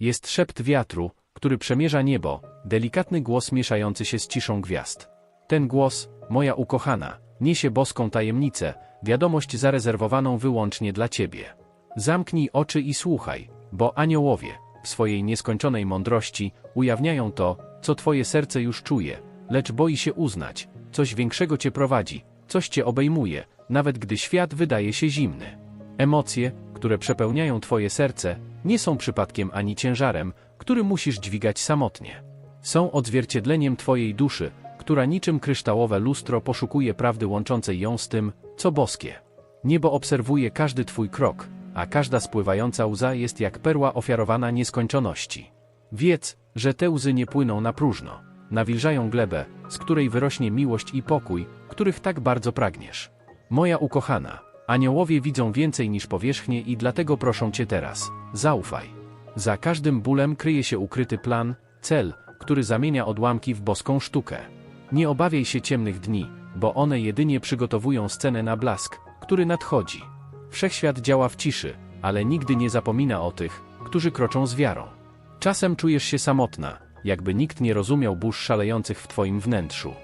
Jest szept wiatru, który przemierza niebo, delikatny głos mieszający się z ciszą gwiazd. Ten głos, moja ukochana, niesie boską tajemnicę, wiadomość zarezerwowaną wyłącznie dla ciebie. Zamknij oczy i słuchaj, bo aniołowie, w swojej nieskończonej mądrości, ujawniają to, co twoje serce już czuje, lecz boi się uznać, coś większego cię prowadzi, coś cię obejmuje, nawet gdy świat wydaje się zimny. Emocje, które przepełniają twoje serce, nie są przypadkiem ani ciężarem, który musisz dźwigać samotnie. Są odzwierciedleniem twojej duszy, która niczym kryształowe lustro poszukuje prawdy łączącej ją z tym, co boskie. Niebo obserwuje każdy twój krok, a każda spływająca łza jest jak perła ofiarowana nieskończoności. Wiedz, że te łzy nie płyną na próżno, nawilżają glebę, z której wyrośnie miłość i pokój, których tak bardzo pragniesz. Moja ukochana, aniołowie widzą więcej niż powierzchnię i dlatego proszą cię teraz, zaufaj. Za każdym bólem kryje się ukryty plan, cel, który zamienia odłamki w boską sztukę. Nie obawiaj się ciemnych dni, bo one jedynie przygotowują scenę na blask, który nadchodzi. Wszechświat działa w ciszy, ale nigdy nie zapomina o tych, którzy kroczą z wiarą. Czasem czujesz się samotna, jakby nikt nie rozumiał burz szalejących w twoim wnętrzu.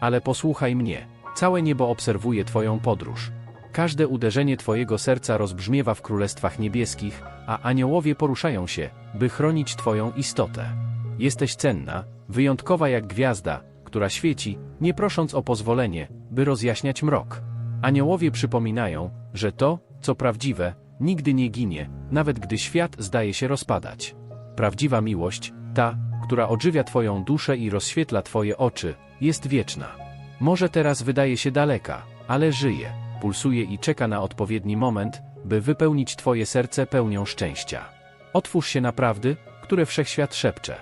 Ale posłuchaj mnie, całe niebo obserwuje twoją podróż. Każde uderzenie twojego serca rozbrzmiewa w królestwach niebieskich, a aniołowie poruszają się, by chronić twoją istotę. Jesteś cenna, wyjątkowa jak gwiazda, która świeci, nie prosząc o pozwolenie, by rozjaśniać mrok. Aniołowie przypominają, że to, co prawdziwe, nigdy nie ginie, nawet gdy świat zdaje się rozpadać. Prawdziwa miłość, ta, która odżywia Twoją duszę i rozświetla Twoje oczy, jest wieczna. Może teraz wydaje się daleka, ale żyje, pulsuje i czeka na odpowiedni moment, by wypełnić Twoje serce pełnią szczęścia. Otwórz się na prawdy, które wszechświat szepcze.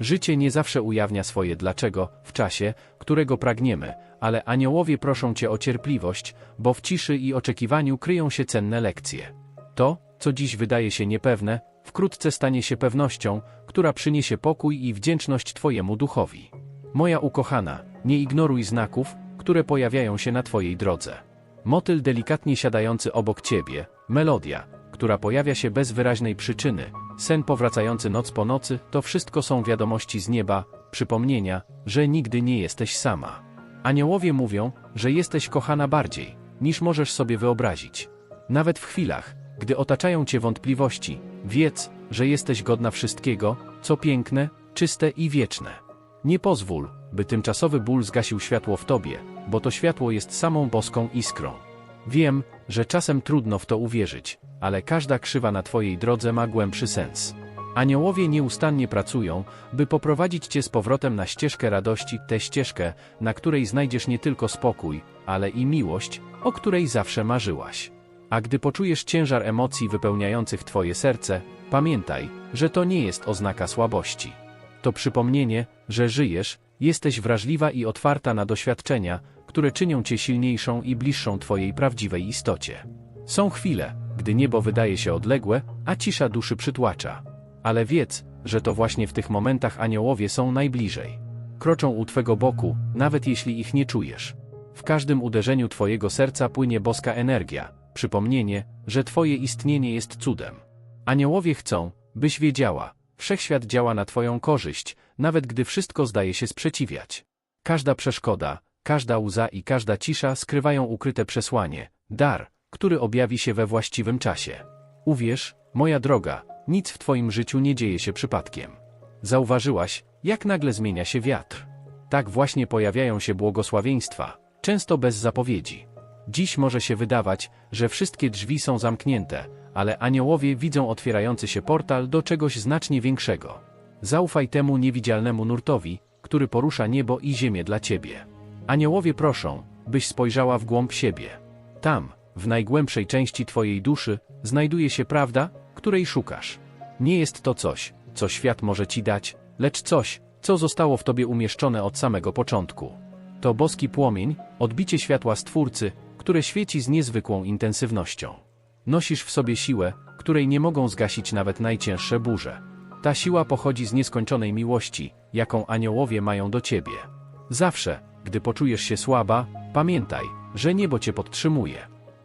Życie nie zawsze ujawnia swoje dlaczego w czasie, którego pragniemy, ale aniołowie proszą Cię o cierpliwość, bo w ciszy i oczekiwaniu kryją się cenne lekcje. To, co dziś wydaje się niepewne, wkrótce stanie się pewnością, która przyniesie pokój i wdzięczność Twojemu duchowi. Moja ukochana, nie ignoruj znaków, które pojawiają się na Twojej drodze. Motyl delikatnie siadający obok Ciebie, melodia, która pojawia się bez wyraźnej przyczyny, sen powracający noc po nocy, to wszystko są wiadomości z nieba, przypomnienia, że nigdy nie jesteś sama. Aniołowie mówią, że jesteś kochana bardziej, niż możesz sobie wyobrazić. Nawet w chwilach, gdy otaczają cię wątpliwości, wiedz, że jesteś godna wszystkiego, co piękne, czyste i wieczne. Nie pozwól, by tymczasowy ból zgasił światło w tobie, bo to światło jest samą boską iskrą. Wiem, że czasem trudno w to uwierzyć, ale każda krzywa na twojej drodze ma głębszy sens. Aniołowie nieustannie pracują, by poprowadzić cię z powrotem na ścieżkę radości, tę ścieżkę, na której znajdziesz nie tylko spokój, ale i miłość, o której zawsze marzyłaś. A gdy poczujesz ciężar emocji wypełniających twoje serce, pamiętaj, że to nie jest oznaka słabości. To przypomnienie, że żyjesz, jesteś wrażliwa i otwarta na doświadczenia, które czynią cię silniejszą i bliższą twojej prawdziwej istocie. Są chwile, gdy niebo wydaje się odległe, a cisza duszy przytłacza. Ale wiedz, że to właśnie w tych momentach aniołowie są najbliżej. Kroczą u twego boku, nawet jeśli ich nie czujesz. W każdym uderzeniu twojego serca płynie boska energia, przypomnienie, że twoje istnienie jest cudem. Aniołowie chcą, byś wiedziała, wszechświat działa na twoją korzyść, nawet gdy wszystko zdaje się sprzeciwiać. Każda przeszkoda, każda łza i każda cisza skrywają ukryte przesłanie, dar, który objawi się we właściwym czasie. Uwierz, moja droga, nic w twoim życiu nie dzieje się przypadkiem. Zauważyłaś, jak nagle zmienia się wiatr. Tak właśnie pojawiają się błogosławieństwa, często bez zapowiedzi. Dziś może się wydawać, że wszystkie drzwi są zamknięte, ale aniołowie widzą otwierający się portal do czegoś znacznie większego. Zaufaj temu niewidzialnemu nurtowi, który porusza niebo i ziemię dla ciebie. Aniołowie proszą, byś spojrzała w głąb siebie. Tam, w najgłębszej części twojej duszy, znajduje się prawda, której szukasz. Nie jest to coś, co świat może ci dać, lecz coś, co zostało w tobie umieszczone od samego początku. To boski płomień, odbicie światła Stwórcy, które świeci z niezwykłą intensywnością. Nosisz w sobie siłę, której nie mogą zgasić nawet najcięższe burze. Ta siła pochodzi z nieskończonej miłości, jaką aniołowie mają do ciebie. Zawsze, gdy poczujesz się słaba, pamiętaj, że niebo cię podtrzymuje.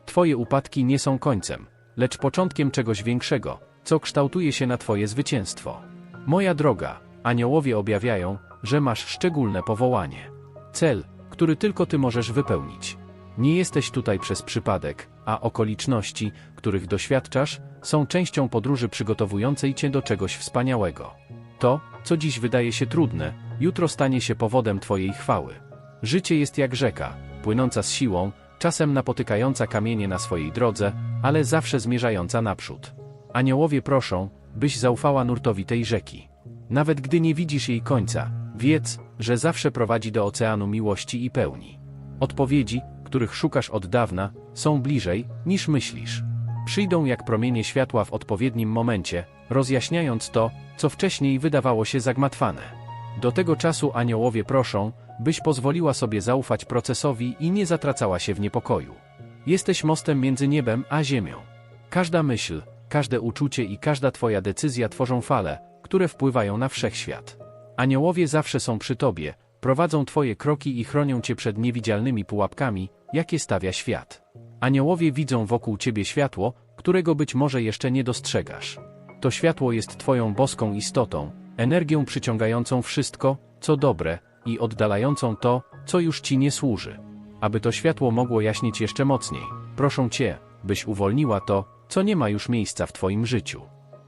Twoje upadki nie są końcem, lecz początkiem czegoś większego, co kształtuje się na Twoje zwycięstwo. Moja droga, aniołowie objawiają, że masz szczególne powołanie. Cel, który tylko ty możesz wypełnić. Nie jesteś tutaj przez przypadek, a okoliczności, których doświadczasz, są częścią podróży przygotowującej cię do czegoś wspaniałego. To, co dziś wydaje się trudne, jutro stanie się powodem twojej chwały. Życie jest jak rzeka, płynąca z siłą, czasem napotykająca kamienie na swojej drodze, ale zawsze zmierzająca naprzód. Aniołowie proszą, byś zaufała nurtowi tej rzeki. Nawet gdy nie widzisz jej końca, wiedz, że zawsze prowadzi do oceanu miłości i pełni. Odpowiedzi, których szukasz od dawna, są bliżej, niż myślisz. Przyjdą jak promienie światła w odpowiednim momencie, rozjaśniając to, co wcześniej wydawało się zagmatwane. Do tego czasu aniołowie proszą, byś pozwoliła sobie zaufać procesowi i nie zatracała się w niepokoju. Jesteś mostem między niebem a ziemią. Każda myśl, każde uczucie i każda Twoja decyzja tworzą fale, które wpływają na wszechświat. Aniołowie zawsze są przy Tobie, prowadzą Twoje kroki i chronią Cię przed niewidzialnymi pułapkami, jakie stawia świat. Aniołowie widzą wokół Ciebie światło, którego być może jeszcze nie dostrzegasz. To światło jest Twoją boską istotą, energią przyciągającą wszystko, co dobre, i oddalającą to, co już Ci nie służy. Aby to światło mogło jaśnieć jeszcze mocniej, proszę Cię, byś uwolniła to, co nie ma już miejsca w Twoim życiu.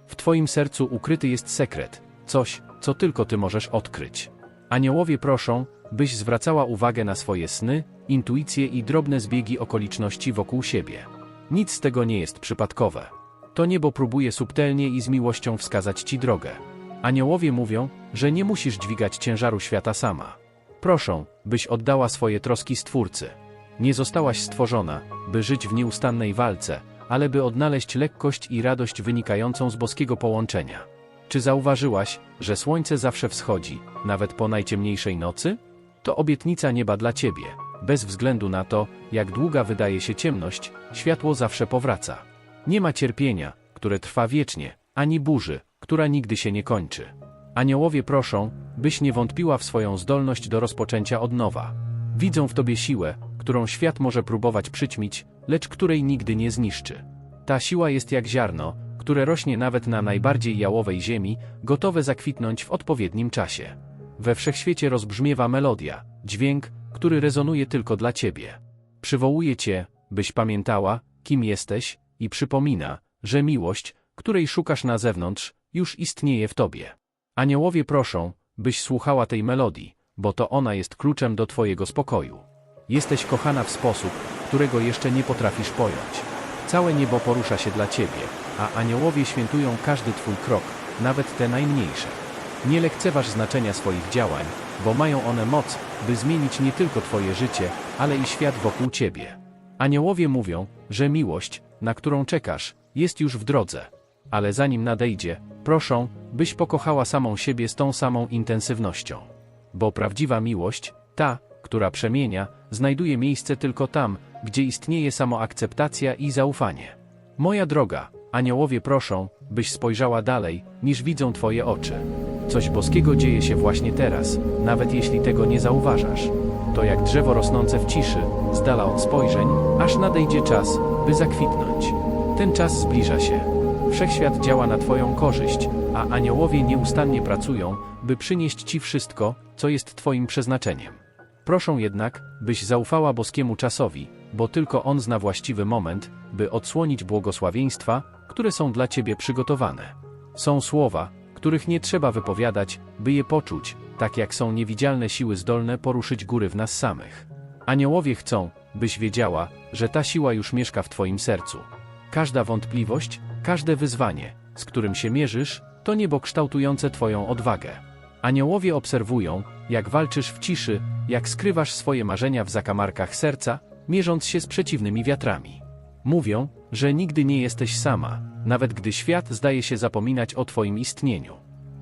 W Twoim sercu ukryty jest sekret, coś, co tylko Ty możesz odkryć. Aniołowie proszą, byś zwracała uwagę na swoje sny, intuicje i drobne zbiegi okoliczności wokół siebie. Nic z tego nie jest przypadkowe. To niebo próbuje subtelnie i z miłością wskazać Ci drogę. Aniołowie mówią, że nie musisz dźwigać ciężaru świata sama. Proszą, byś oddała swoje troski Stwórcy. Nie zostałaś stworzona, by żyć w nieustannej walce, ale by odnaleźć lekkość i radość wynikającą z boskiego połączenia. Czy zauważyłaś, że słońce zawsze wschodzi, nawet po najciemniejszej nocy? To obietnica nieba dla ciebie. Bez względu na to, jak długa wydaje się ciemność, światło zawsze powraca. Nie ma cierpienia, które trwa wiecznie, ani burzy, która nigdy się nie kończy. Aniołowie proszą, byś nie wątpiła w swoją zdolność do rozpoczęcia od nowa. Widzą w tobie siłę, którą świat może próbować przyćmić, lecz której nigdy nie zniszczy. Ta siła jest jak ziarno, które rośnie nawet na najbardziej jałowej ziemi, gotowe zakwitnąć w odpowiednim czasie. We wszechświecie rozbrzmiewa melodia, dźwięk, który rezonuje tylko dla ciebie. Przywołuje cię, byś pamiętała, kim jesteś, i przypomina, że miłość, której szukasz na zewnątrz, już istnieje w tobie. Aniołowie proszą, byś słuchała tej melodii, bo to ona jest kluczem do twojego spokoju. Jesteś kochana w sposób, którego jeszcze nie potrafisz pojąć. Całe niebo porusza się dla ciebie, a aniołowie świętują każdy twój krok, nawet te najmniejsze. Nie lekceważ znaczenia swoich działań, bo mają one moc, by zmienić nie tylko twoje życie, ale i świat wokół ciebie. Aniołowie mówią, że miłość, na którą czekasz, jest już w drodze. Ale zanim nadejdzie, proszą, byś pokochała samą siebie z tą samą intensywnością. Bo prawdziwa miłość, ta, która przemienia, znajduje miejsce tylko tam, gdzie istnieje samoakceptacja i zaufanie. Moja droga, aniołowie proszą, byś spojrzała dalej, niż widzą Twoje oczy. Coś boskiego dzieje się właśnie teraz, nawet jeśli tego nie zauważasz. To jak drzewo rosnące w ciszy, z dala od spojrzeń, aż nadejdzie czas, by zakwitnąć. Ten czas zbliża się. Wszechświat działa na Twoją korzyść, a aniołowie nieustannie pracują, by przynieść Ci wszystko, co jest Twoim przeznaczeniem. Proszę jednak, byś zaufała boskiemu czasowi, bo tylko on zna właściwy moment, by odsłonić błogosławieństwa, które są dla ciebie przygotowane. Są słowa, których nie trzeba wypowiadać, by je poczuć, tak jak są niewidzialne siły zdolne poruszyć góry w nas samych. Aniołowie chcą, byś wiedziała, że ta siła już mieszka w twoim sercu. Każda wątpliwość, każde wyzwanie, z którym się mierzysz, to niebo kształtujące twoją odwagę. Aniołowie obserwują, jak walczysz w ciszy, jak skrywasz swoje marzenia w zakamarkach serca, mierząc się z przeciwnymi wiatrami. Mówią, że nigdy nie jesteś sama, nawet gdy świat zdaje się zapominać o Twoim istnieniu.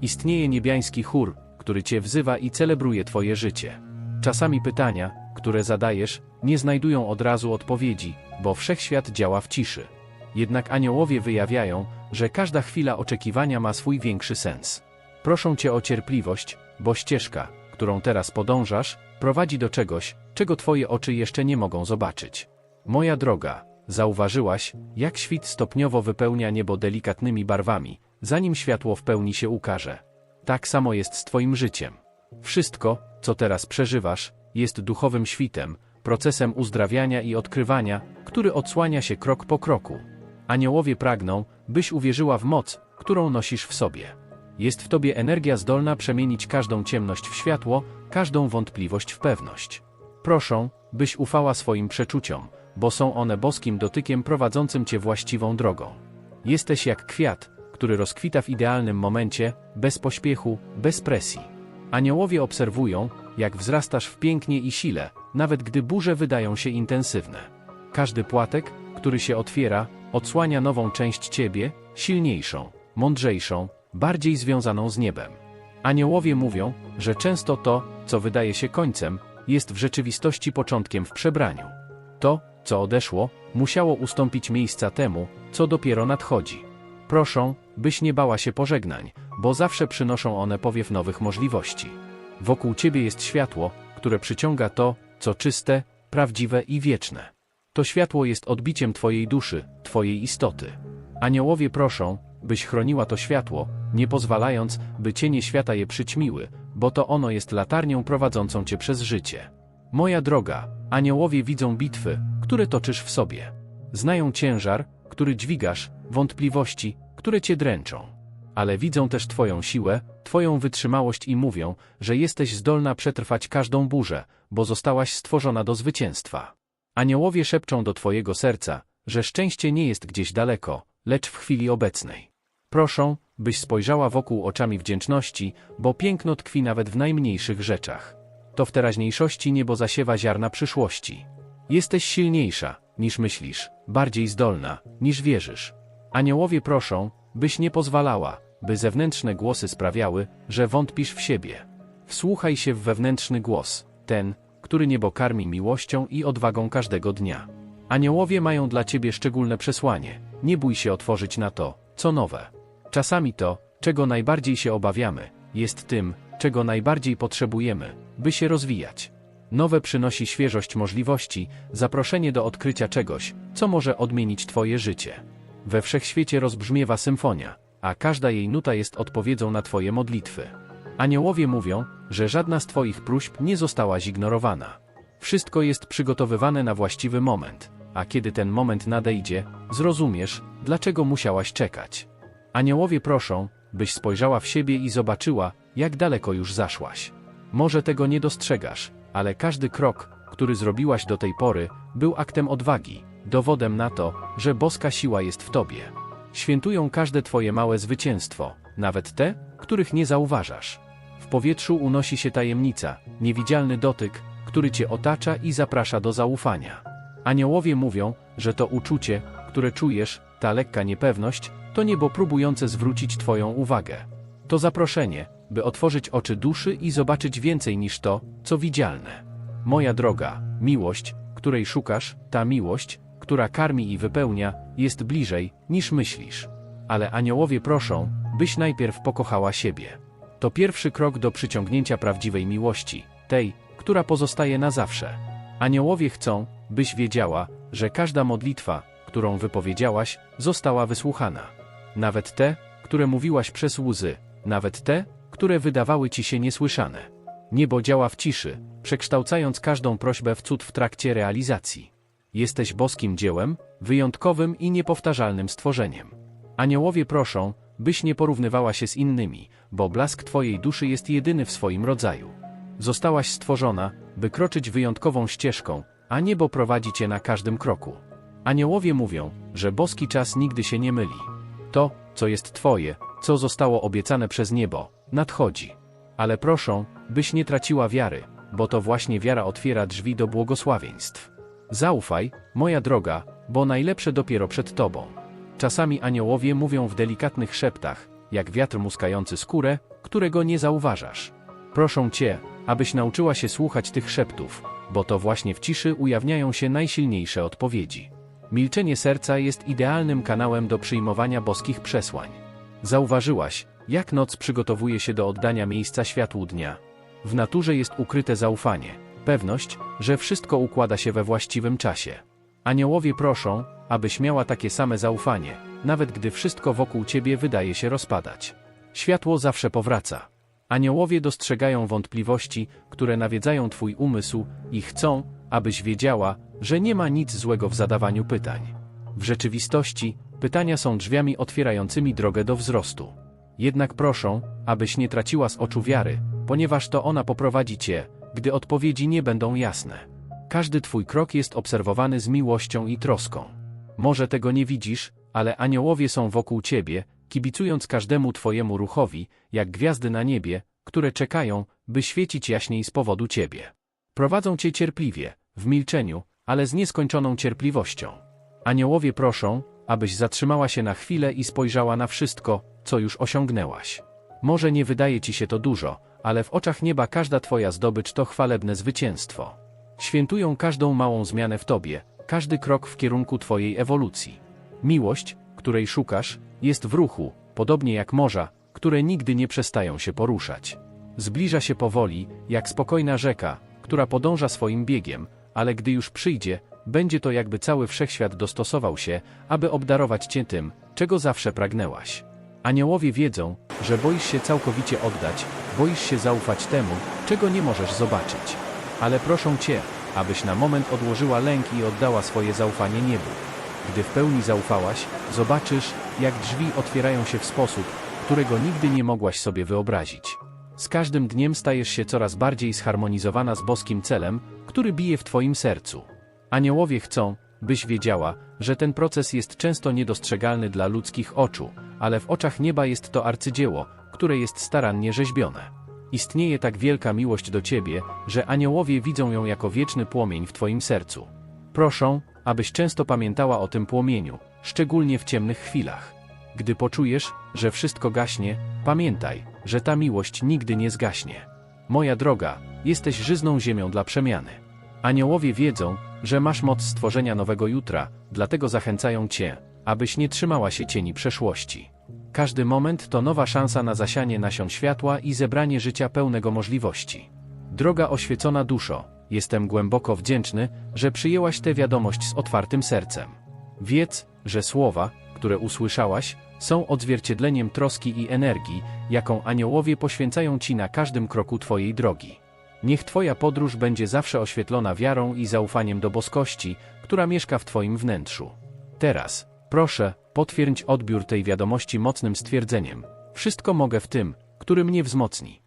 Istnieje niebiański chór, który Cię wzywa i celebruje Twoje życie. Czasami pytania, które zadajesz, nie znajdują od razu odpowiedzi, bo wszechświat działa w ciszy. Jednak aniołowie wyjawiają, że każda chwila oczekiwania ma swój większy sens. Proszę Cię o cierpliwość, bo ścieżka, którą teraz podążasz, prowadzi do czegoś, czego Twoje oczy jeszcze nie mogą zobaczyć. Moja droga, zauważyłaś, jak świt stopniowo wypełnia niebo delikatnymi barwami, zanim światło w pełni się ukaże. Tak samo jest z Twoim życiem. Wszystko, co teraz przeżywasz, jest duchowym świtem, procesem uzdrawiania i odkrywania, który odsłania się krok po kroku. Aniołowie pragną, byś uwierzyła w moc, którą nosisz w sobie. Jest w tobie energia zdolna przemienić każdą ciemność w światło, każdą wątpliwość w pewność. Proszą, byś ufała swoim przeczuciom, bo są one boskim dotykiem prowadzącym cię właściwą drogą. Jesteś jak kwiat, który rozkwita w idealnym momencie, bez pośpiechu, bez presji. Aniołowie obserwują, jak wzrastasz w pięknie i sile, nawet gdy burze wydają się intensywne. Każdy płatek, który się otwiera, odsłania nową część ciebie, silniejszą, mądrzejszą, bardziej związaną z niebem. Aniołowie mówią, że często to, co wydaje się końcem, jest w rzeczywistości początkiem w przebraniu. To, co odeszło, musiało ustąpić miejsca temu, co dopiero nadchodzi. Proszą, byś nie bała się pożegnań, bo zawsze przynoszą one powiew nowych możliwości. Wokół ciebie jest światło, które przyciąga to, co czyste, prawdziwe i wieczne. To światło jest odbiciem Twojej duszy, Twojej istoty. Aniołowie proszą, byś chroniła to światło, nie pozwalając, by cienie świata je przyćmiły, bo to ono jest latarnią prowadzącą Cię przez życie. Moja droga, aniołowie widzą bitwy, które toczysz w sobie. Znają ciężar, który dźwigasz, wątpliwości, które Cię dręczą. Ale widzą też Twoją siłę, Twoją wytrzymałość i mówią, że jesteś zdolna przetrwać każdą burzę, bo zostałaś stworzona do zwycięstwa. Aniołowie szepczą do Twojego serca, że szczęście nie jest gdzieś daleko, lecz w chwili obecnej. Proszą, byś spojrzała wokół oczami wdzięczności, bo piękno tkwi nawet w najmniejszych rzeczach. To w teraźniejszości niebo zasiewa ziarna przyszłości. Jesteś silniejsza, niż myślisz, bardziej zdolna, niż wierzysz. Aniołowie proszą, byś nie pozwalała, by zewnętrzne głosy sprawiały, że wątpisz w siebie. Wsłuchaj się w wewnętrzny głos, ten, który niebo karmi miłością i odwagą każdego dnia. Aniołowie mają dla ciebie szczególne przesłanie. Nie bój się otworzyć na to, co nowe. Czasami to, czego najbardziej się obawiamy, jest tym, czego najbardziej potrzebujemy, by się rozwijać. Nowe przynosi świeżość możliwości, zaproszenie do odkrycia czegoś, co może odmienić Twoje życie. We wszechświecie rozbrzmiewa symfonia, a każda jej nuta jest odpowiedzią na Twoje modlitwy. Aniołowie mówią, że żadna z Twoich próśb nie została zignorowana. Wszystko jest przygotowywane na właściwy moment, a kiedy ten moment nadejdzie, zrozumiesz, dlaczego musiałaś czekać. Aniołowie proszą, byś spojrzała w siebie i zobaczyła, jak daleko już zaszłaś. Może tego nie dostrzegasz, ale każdy krok, który zrobiłaś do tej pory, był aktem odwagi, dowodem na to, że boska siła jest w tobie. Świętują każde twoje małe zwycięstwo, nawet te, których nie zauważasz. W powietrzu unosi się tajemnica, niewidzialny dotyk, który cię otacza i zaprasza do zaufania. Aniołowie mówią, że to uczucie, które czujesz, ta lekka niepewność, to niebo próbujące zwrócić twoją uwagę. To zaproszenie, by otworzyć oczy duszy i zobaczyć więcej niż to, co widzialne. Moja droga, miłość, której szukasz, ta miłość, która karmi i wypełnia, jest bliżej, niż myślisz. Ale aniołowie proszą, byś najpierw pokochała siebie. To pierwszy krok do przyciągnięcia prawdziwej miłości, tej, która pozostaje na zawsze. Aniołowie chcą, byś wiedziała, że każda modlitwa, którą wypowiedziałaś, została wysłuchana. Nawet te, które mówiłaś przez łzy, nawet te, które wydawały ci się niesłyszane. Niebo działa w ciszy, przekształcając każdą prośbę w cud w trakcie realizacji. Jesteś boskim dziełem, wyjątkowym i niepowtarzalnym stworzeniem. Aniołowie proszą, byś nie porównywała się z innymi, bo blask Twojej duszy jest jedyny w swoim rodzaju. Zostałaś stworzona, by kroczyć wyjątkową ścieżką, a niebo prowadzi Cię na każdym kroku. Aniołowie mówią, że boski czas nigdy się nie myli. To, co jest Twoje, co zostało obiecane przez niebo, nadchodzi. Ale proszą, byś nie traciła wiary, bo to właśnie wiara otwiera drzwi do błogosławieństw. Zaufaj, moja droga, bo najlepsze dopiero przed Tobą. Czasami aniołowie mówią w delikatnych szeptach, jak wiatr muskający skórę, którego nie zauważasz. Proszą Cię, abyś nauczyła się słuchać tych szeptów, bo to właśnie w ciszy ujawniają się najsilniejsze odpowiedzi. Milczenie serca jest idealnym kanałem do przyjmowania boskich przesłań. Zauważyłaś, jak noc przygotowuje się do oddania miejsca światłu dnia. W naturze jest ukryte zaufanie, pewność, że wszystko układa się we właściwym czasie. Aniołowie proszą, abyś miała takie same zaufanie, nawet gdy wszystko wokół ciebie wydaje się rozpadać. Światło zawsze powraca. Aniołowie dostrzegają wątpliwości, które nawiedzają Twój umysł i chcą, abyś wiedziała, że nie ma nic złego w zadawaniu pytań. W rzeczywistości, pytania są drzwiami otwierającymi drogę do wzrostu. Jednak proszą, abyś nie traciła z oczu wiary, ponieważ to ona poprowadzi cię, gdy odpowiedzi nie będą jasne. Każdy twój krok jest obserwowany z miłością i troską. Może tego nie widzisz, ale aniołowie są wokół ciebie, kibicując każdemu twojemu ruchowi, jak gwiazdy na niebie, które czekają, by świecić jaśniej z powodu ciebie. Prowadzą cię cierpliwie, w milczeniu, ale z nieskończoną cierpliwością. Aniołowie proszą, abyś zatrzymała się na chwilę i spojrzała na wszystko, co już osiągnęłaś. Może nie wydaje ci się to dużo, ale w oczach nieba każda twoja zdobycz to chwalebne zwycięstwo. Świętują każdą małą zmianę w tobie, każdy krok w kierunku twojej ewolucji. Miłość, której szukasz, jest w ruchu, podobnie jak morza, które nigdy nie przestają się poruszać. Zbliża się powoli, jak spokojna rzeka, która podąża swoim biegiem, ale gdy już przyjdzie, będzie to jakby cały wszechświat dostosował się, aby obdarować cię tym, czego zawsze pragnęłaś. Aniołowie wiedzą, że boisz się całkowicie oddać, boisz się zaufać temu, czego nie możesz zobaczyć. Ale proszą cię, abyś na moment odłożyła lęk i oddała swoje zaufanie niebu. Gdy w pełni zaufałaś, zobaczysz, jak drzwi otwierają się w sposób, którego nigdy nie mogłaś sobie wyobrazić. Z każdym dniem stajesz się coraz bardziej zharmonizowana z boskim celem, który bije w twoim sercu. Aniołowie chcą, byś wiedziała, że ten proces jest często niedostrzegalny dla ludzkich oczu, ale w oczach nieba jest to arcydzieło, które jest starannie rzeźbione. Istnieje tak wielka miłość do ciebie, że aniołowie widzą ją jako wieczny płomień w twoim sercu. Proszą, abyś często pamiętała o tym płomieniu, szczególnie w ciemnych chwilach. Gdy poczujesz, że wszystko gaśnie, pamiętaj, że ta miłość nigdy nie zgaśnie. Moja droga, jesteś żyzną ziemią dla przemiany. Aniołowie wiedzą, że masz moc stworzenia nowego jutra, dlatego zachęcają cię, abyś nie trzymała się cieni przeszłości. Każdy moment to nowa szansa na zasianie nasion światła i zebranie życia pełnego możliwości. Droga oświecona duszo, jestem głęboko wdzięczny, że przyjęłaś tę wiadomość z otwartym sercem. Wiedz, że słowa, które usłyszałaś, są odzwierciedleniem troski i energii, jaką aniołowie poświęcają ci na każdym kroku twojej drogi. Niech Twoja podróż będzie zawsze oświetlona wiarą i zaufaniem do boskości, która mieszka w Twoim wnętrzu. Teraz, proszę, potwierdź odbiór tej wiadomości mocnym stwierdzeniem: Wszystko mogę w tym, który mnie wzmocni.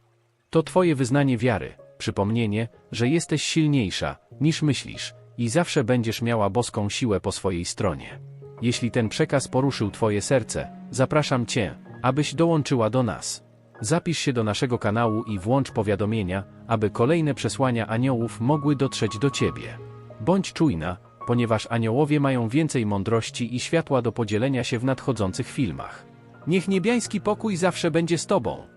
To Twoje wyznanie wiary, przypomnienie, że jesteś silniejsza, niż myślisz, i zawsze będziesz miała boską siłę po swojej stronie. Jeśli ten przekaz poruszył Twoje serce, zapraszam Cię, abyś dołączyła do nas. Zapisz się do naszego kanału i włącz powiadomienia, aby kolejne przesłania aniołów mogły dotrzeć do Ciebie. Bądź czujna, ponieważ aniołowie mają więcej mądrości i światła do podzielenia się w nadchodzących filmach. Niech niebiański pokój zawsze będzie z Tobą.